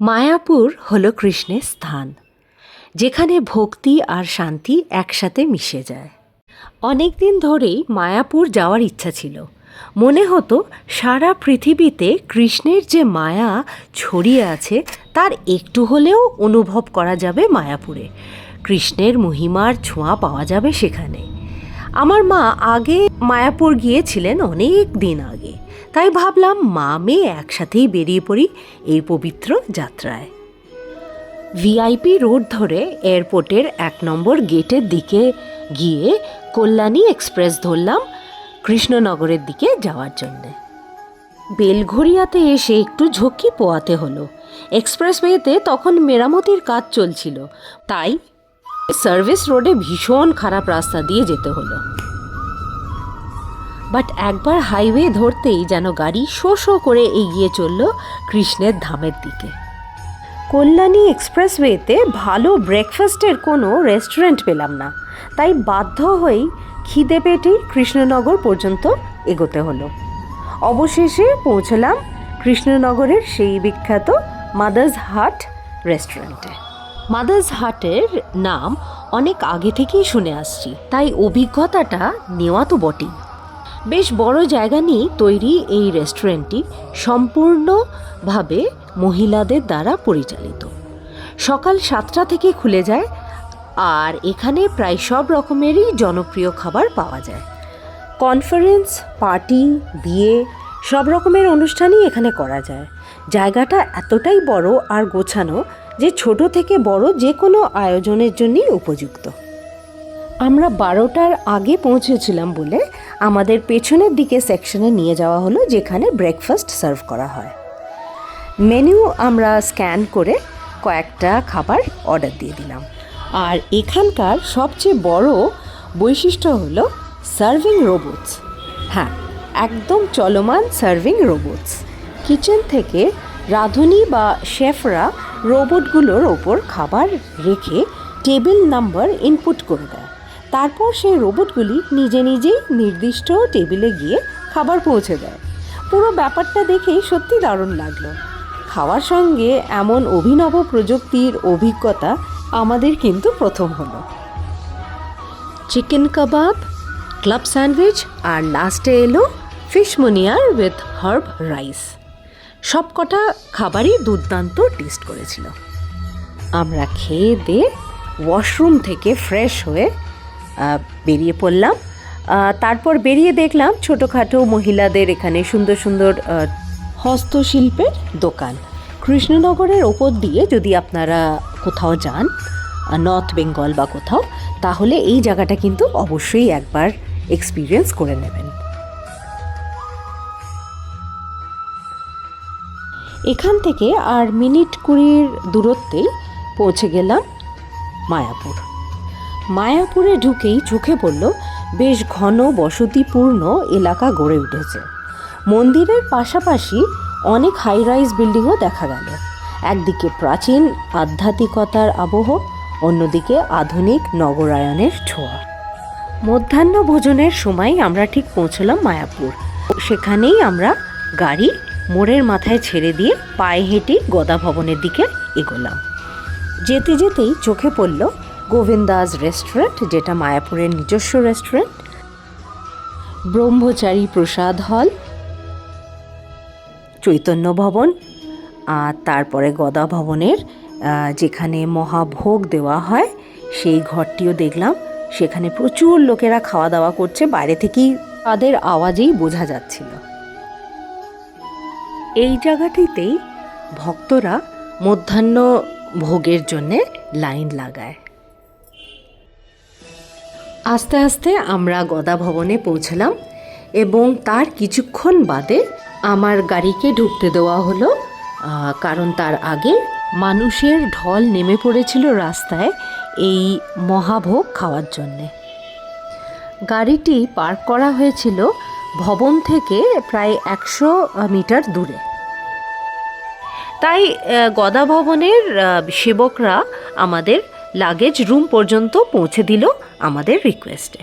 মায়াপুর হল কৃষ্ণের স্থান, যেখানে ভক্তি আর শান্তি একসাথে মিশে যায়। অনেক দিন ধরেই মায়াপুর যাওয়ার ইচ্ছা ছিল। মনে হতো সারা পৃথিবীতে কৃষ্ণের যে মায়া ছড়িয়ে আছে, তার একটু হলেও অনুভব করা যাবে মায়াপুরে। কৃষ্ণের মহিমার ছোঁয়া পাওয়া যাবে সেখানে। আমার মা আগে মায়াপুর গিয়েছিলেন অনেক দিন আগে। তাই ভাবলাম মা মেয়ে একসাথেই বেরিয়ে পড়ি এই পবিত্র যাত্রায়। ভিআইপি রোড ধরে এয়ারপোর্টের এক নম্বর গেটের দিকে গিয়ে কল্যাণী এক্সপ্রেস ধরলাম কৃষ্ণনগরের দিকে যাওয়ার জন্যে। বেলঘরিয়াতে এসে একটু ঝক্কি পোয়াতে হলো। এক্সপ্রেসওয়েতে তখন মেরামতির কাজ চলছিল, তাই সার্ভিস রোডে ভীষণ খারাপ রাস্তা দিয়ে যেতে হলো। বাট একবার হাইওয়ে ধরতেই যেন গাড়ি শো শো করে এগিয়ে চলল কৃষ্ণের ধামের দিকে। কল্যাণী এক্সপ্রেসওয়েতে ভালো ব্রেকফাস্টের কোনো রেস্টুরেন্ট পেলাম না। তাই বাধ্য হয়েই খিদে পেটেই কৃষ্ণনগর পর্যন্ত এগোতে হলো। অবশেষে পৌঁছলাম কৃষ্ণনগরের সেই বিখ্যাত মাদার্স হাট রেস্টুরেন্টে। মাদার্স হাটের নাম অনেক আগে থেকেই শুনে আসছি, তাই অভিজ্ঞতাটা নেওয়া তো বটেই। বেশ বড় জায়গা নিয়ে তৈরি এই রেস্টুরেন্টটি সম্পূর্ণভাবে মহিলাদের দ্বারা পরিচালিত। সকাল সাতটা থেকে খুলে যায় আর এখানে প্রায় সব রকমেরই জনপ্রিয় খাবার পাওয়া যায়। কনফারেন্স, পার্টি, বিয়ে, সব রকমের অনুষ্ঠানই এখানে করা যায়। জায়গাটা এতটাই বড় আর গোছানো যে ছোট থেকে বড় যে কোনো আয়োজনের জন্যই উপযুক্ত। আমরা বারোটার আগে পৌঁছেছিলাম বলে আমাদের পেছনের দিকে সেকশনে নিয়ে যাওয়া হলো, যেখানে ব্রেকফাস্ট সার্ভ করা হয়। মেনু আমরা স্ক্যান করে কয়েকটা খাবার অর্ডার দিয়ে দিলাম। আর এখানকার সবচেয়ে বড় বৈশিষ্ট্য হলো সার্ভিং রোবটস হ্যাঁ একদম চলমান সার্ভিং রোবটস কিচেন থেকে রাঁধুনি বা শেফরা রোবটগুলোর ওপর খাবার রেখে টেবিল নাম্বার ইনপুট করে দেয়। তারপর সেই রোবটগুলি নিজে নিজেই নির্দিষ্ট টেবিলে গিয়ে খাবার পৌঁছে দেয়। পুরো ব্যাপারটা দেখেই সত্যি দারুণ লাগল। খাওয়ার সঙ্গে এমন অভিনব প্রযুক্তির অভিজ্ঞতা আমাদের কিন্তু প্রথম হলো। চিকেন কাবাব, ক্লাব স্যান্ডউইচ আর লাস্টে এলো fish meuniere with herb rice. সবকটা খাবারই দুর্দান্ত টেস্ট করেছিল। আমরা খেয়ে দিয়ে ওয়াশরুম থেকে ফ্রেশ হয়ে বেরিয়ে পড়লাম। তারপর বেরিয়ে দেখলাম ছোটোখাটো মহিলাদের এখানে সুন্দর সুন্দর হস্তশিল্পের দোকান। কৃষ্ণনগরের ওপর দিয়ে যদি আপনারা কোথাও যান নর্থ বেঙ্গল বা কোথাও, তাহলে এই জায়গাটা কিন্তু অবশ্যই একবার এক্সপিরিয়েন্স করে নেবেন। এখান থেকে আর মিনিট কুড়ির দূরত্বেই পৌঁছে গেলাম মায়াপুর। মায়াপুরে ঢুকেই চোখে পড়ল বেশ ঘন বসতিপূর্ণ এলাকা গড়ে উঠেছে। মন্দিরের পাশাপাশি অনেক হাই রাইজ বিল্ডিংও দেখা গেল। একদিকে প্রাচীন আধ্যাত্মিকতার আবহ, অন্যদিকে আধুনিক নগরায়নের ছোঁয়া। মধ্যাহ্ন ভোজনের সময় আমরা ঠিক পৌঁছলাম মায়াপুর। সেখানেই আমরা গাড়ি মোড়ের মাথায় ছেড়ে দিয়ে পায়ে হেঁটে গদা ভবনের দিকে এগোলাম। যেতে যেতেই চোখে পড়ল গোবিন্দাস রেস্টুরেন্ট, যেটা মায়াপুরের নিজস্ব রেস্টুরেন্ট, ব্রহ্মচারী প্রসাদ হল, চৈতন্য ভবন, আর তারপরে গদা ভবনের যেখানে মহাভোগ দেওয়া হয়, সেই ঘরটিও দেখলাম। সেখানে প্রচুর লোকেরা খাওয়া দাওয়া করছে, বাইরে থেকেই তাদের আওয়াজেই বোঝা যাচ্ছিল। এই জায়গাটিতেই ভক্তরা মধ্যাহ্ন ভোগের জন্যে লাইন লাগায়। আস্তে আস্তে আমরা গদা ভবনে পৌঁছলাম এবং তার কিছুক্ষণ বাদে আমার গাড়িকে ঢুকতে দেওয়া হলো কারণ তার আগে মানুষের ঢল নেমে পড়েছিল রাস্তায় এই মহাভোগ খাওয়ার জন্যে। গাড়িটি পার্ক করা হয়েছিল ভবন থেকে প্রায় একশো মিটার দূরে। তাই গদা ভবনের সেবকরা আমাদের লাগেজ রুম পর্যন্ত পৌঁছে দিল আমাদের রিকোয়েস্টে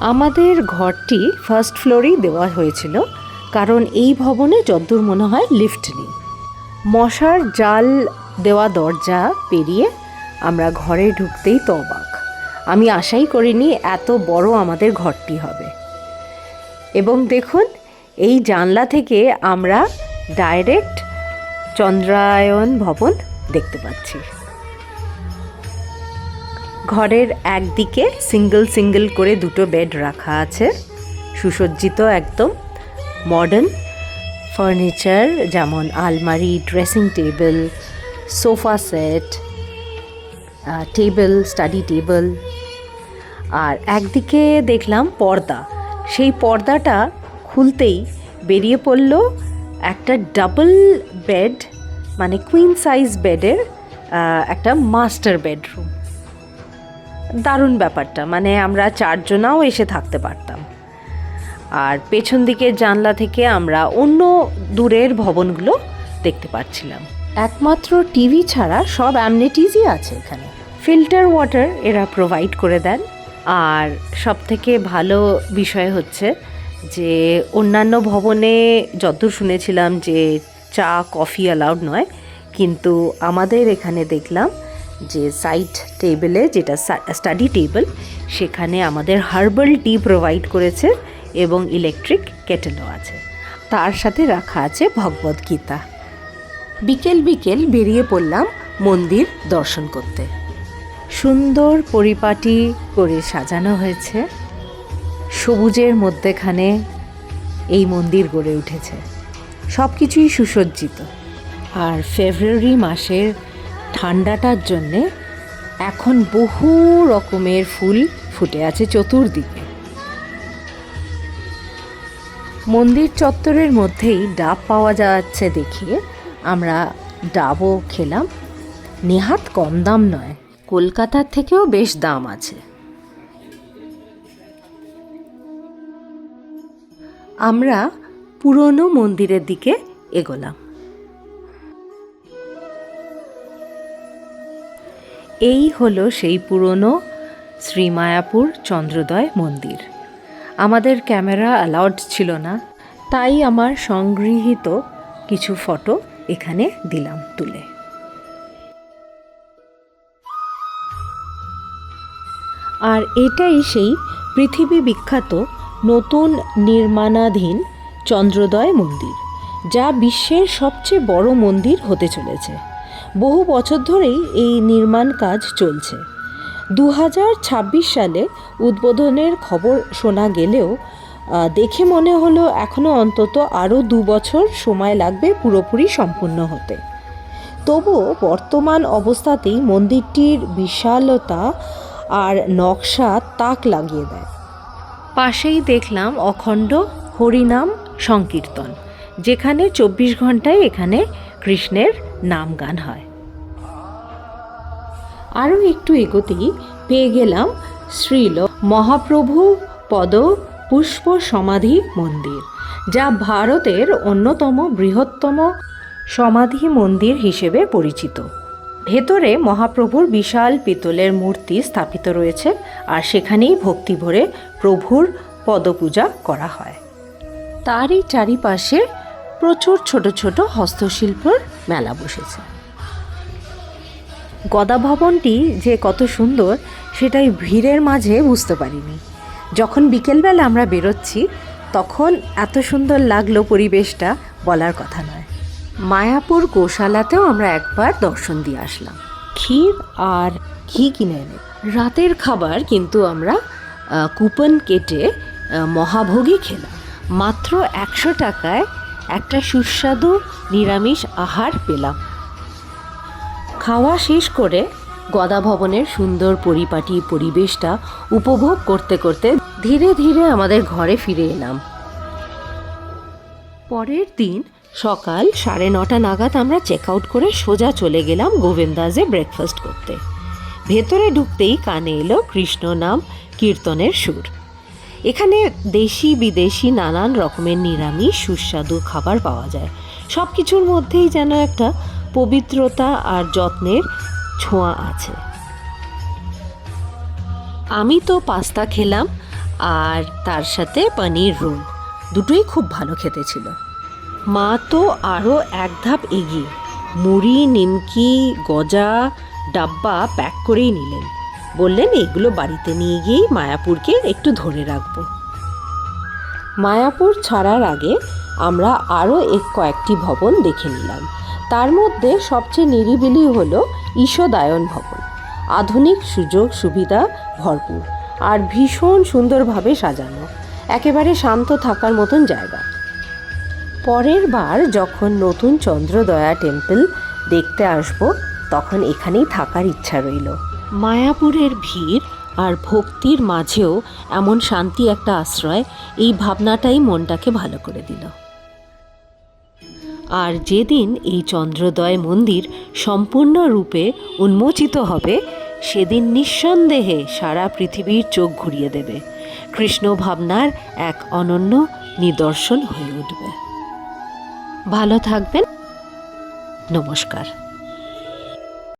আমাদের ঘরটি ফার্স্ট ফ্লোরেই দেওয়া হয়েছিল, কারণ এই ভবনে যদ্দূর মনে হয় লিফট নেই। মশার জাল দেওয়া দরজা পেরিয়ে আমরা ঘরে ঢুকতেই তো অবাক আমি আশাই করিনি এত বড় আমাদের ঘরটি হবে। এবং দেখুন এই জানলা থেকে আমরা ডাইরেক্ট চন্দ্রায়ন ভবন দেখতে পাচ্ছি। ঘরের একদিকে সিঙ্গেল সিঙ্গেল করে দুটো বেড রাখা আছে। সুসজ্জিত একদম মডার্ন ফার্নিচার যেমন আলমারি dressing table sofa set table study table আর একদিকে দেখলাম পর্দা। সেই পর্দাটা খুলতেই বেরিয়ে পড়ল একটা ডাবল বেড মানে কুইন সাইজ বেডের একটা মাস্টার বেডরুম দারুণ ব্যাপারটা মানে আমরা চারজনাও এসে থাকতে পারতাম। আর পেছন দিকের জানলা থেকে আমরা অন্য দূরের ভবনগুলো দেখতে পাচ্ছিলাম একমাত্র টিভি ছাড়া সব অ্যামনিটিজই আছে এখানে। ফিল্টার ওয়াটার এরা প্রোভাইড করে দেন। আর সব থেকে ভালো বিষয় হচ্ছে যে অন্যান্য ভবনে যতদূর শুনেছিলাম যে চা, কফি অ্যালাউড নয়, কিন্তু আমাদের এখানে দেখলাম যে সাইড টেবিলে যেটা স্টাডি টেবিল, সেখানে আমাদের হার্বাল টি প্রোভাইড করেছে এবং ইলেকট্রিক কেটেলও আছে। তার সাথে রাখা আছে ভগবদ গীতা। বিকেল বিকেল বেরিয়ে পড়লাম মন্দির দর্শন করতে। সুন্দর পরিপাটি করে সাজানো হয়েছে। সবুজের মধ্যেখানে এই মন্দির গড়ে উঠেছে। সব কিছুই সুসজ্জিত। আর ফেব্রুয়ারি মাসের ঠান্ডাটার জন্যে এখন বহু রকমের ফুল ফুটে আছে চতুর্দিকে। মন্দির চত্বরের মধ্যেই ডাব পাওয়া যাচ্ছে দেখিয়ে আমরা ডাবও খেলাম। নেহাত কম দাম নয়, কলকাতার থেকেও বেশ দাম আছে। আমরা পুরনো মন্দিরের দিকে এগোলাম। এই হলো সেই পুরনো শ্রীমায়াপুর চন্দ্রোদয় মন্দির। আমাদের ক্যামেরা অ্যালাউড ছিল না, তাই আমার সংগৃহীত কিছু ফটো এখানে দিলাম তুলে। আর এটাই সেই পৃথিবী বিখ্যাত নতুন নির্মাণাধীন চন্দ্রোদয় মন্দির, যা বিশ্বের সবচেয়ে বড় মন্দির হতে চলেছে। বহু বছর ধরেই এই নির্মাণ কাজ চলছে। দু হাজার ছাব্বিশ সালে উদ্বোধনের খবর শোনা গেলেও দেখে মনে হলো এখনও অন্তত আরও দু বছর সময় লাগবে পুরোপুরি সম্পূর্ণ হতে। তবুও বর্তমান অবস্থাতেই মন্দিরটির বিশালতা আর নকশা তাক লাগিয়ে দেয়। পাশেই দেখলাম অখণ্ড হরিনাম সংকীর্তন, যেখানে চব্বিশ ঘন্টায় এখানে কৃষ্ণের নাম গান হয়। আরও একটু এগোতেই পেয়ে গেলাম শ্রীল মহাপ্রভু পদ পুষ্প সমাধি মন্দির, যা ভারতের অন্যতম বৃহত্তম সমাধি মন্দির হিসেবে পরিচিত। ভেতরে মহাপ্রভুর বিশাল পিতলের মূর্তি স্থাপিত রয়েছে আর সেখানেই ভক্তি ভরে প্রভুর পদপূজা করা হয়। তারই চারিপাশে প্রচুর ছোট ছোট হস্তশিল্পর মেলা বসেছে। গদা ভবনটি যে কত সুন্দর, সেটাই ভিড়ের মাঝে বুঝতে পারিনি। যখন বিকেলবেলা আমরা বেরোচ্ছি, তখন এত সুন্দর লাগল পরিবেশটা বলার কথা নয়। মায়াপুর গোশালাতেও আমরা একবার দর্শন দিয়ে আসলাম। ক্ষীর আর ঘি কিনে এনে। রাতের খাবার কিন্তু আমরা কুপন কেটে মহাভোগী খেলাম। মাত্র একশো টাকায় একটা সুস্বাদু নিরামিষ আহার পেলাম। খাওয়া শেষ করে গদা ভবনের সুন্দর পরিপাটি পরিবেশটা উপভোগ করতে করতে ধীরে ধীরে আমাদের ঘরে ফিরে এলাম। পরের দিন সকাল সাড়ে নটা নাগাদ আমরা চেক আউট করে সোজা চলে গেলাম গোবিন্দাজে ব্রেকফাস্ট করতে। ভেতরে ঢুকতেই কানে এলো কৃষ্ণ নাম, কীর্তনের সুর। এখানে দেশি বিদেশি নানান রকমের নিরামিষ, সুস্বাদু খাবার পাওয়া যায়। সব কিছুর মধ্যেই যেন একটা পবিত্রতা আর যত্নের ছোঁয়া আছে। আমি তো পাস্তা খেলাম আর তার সাথে পনির রোল দুটোই খুব ভালো খেতে ছিল। মা তো আরও এক ধাপ এগিয়ে। মুড়ি, নিমকি, গজা, ডাব্বা প্যাক করেই নিলেন। বললেন এগুলো বাড়িতে নিয়ে গিয়েই মায়াপুরকে একটু ধরে রাখব। মায়াপুর ছাড়ার আগে আমরা আরও এক কয়েকটি ভবন দেখে নিলাম। তার মধ্যে সবচেয়ে নিরিবিলি হল ঈশদায়ন ভবন। আধুনিক সুযোগ সুবিধা ভরপুর আর ভীষণ সুন্দরভাবে সাজানো। একেবারে শান্ত থাকার মতন জায়গা। পরের বার যখন নতুন চন্দ্রদয়া টেম্পল দেখতে আসব, তখন এখানেই থাকার ইচ্ছা রইল। মায়াপুরের ভিড় আর ভক্তির মাঝেও এমন শান্তি একটা আশ্রয়, এই ভাবনাটাই মনটাকে ভালো করে দিল। আর যেদিন এই চন্দ্রদয় মন্দির সম্পূর্ণরূপে উন্মোচিত হবে, সেদিন নিঃসন্দেহে সারা পৃথিবীর চোখ ঘুরিয়ে দেবে। কৃষ্ণ ভাবনার এক অনন্য নিদর্শন হয়ে উঠবে। ভালো থাকবেন। নমস্কার।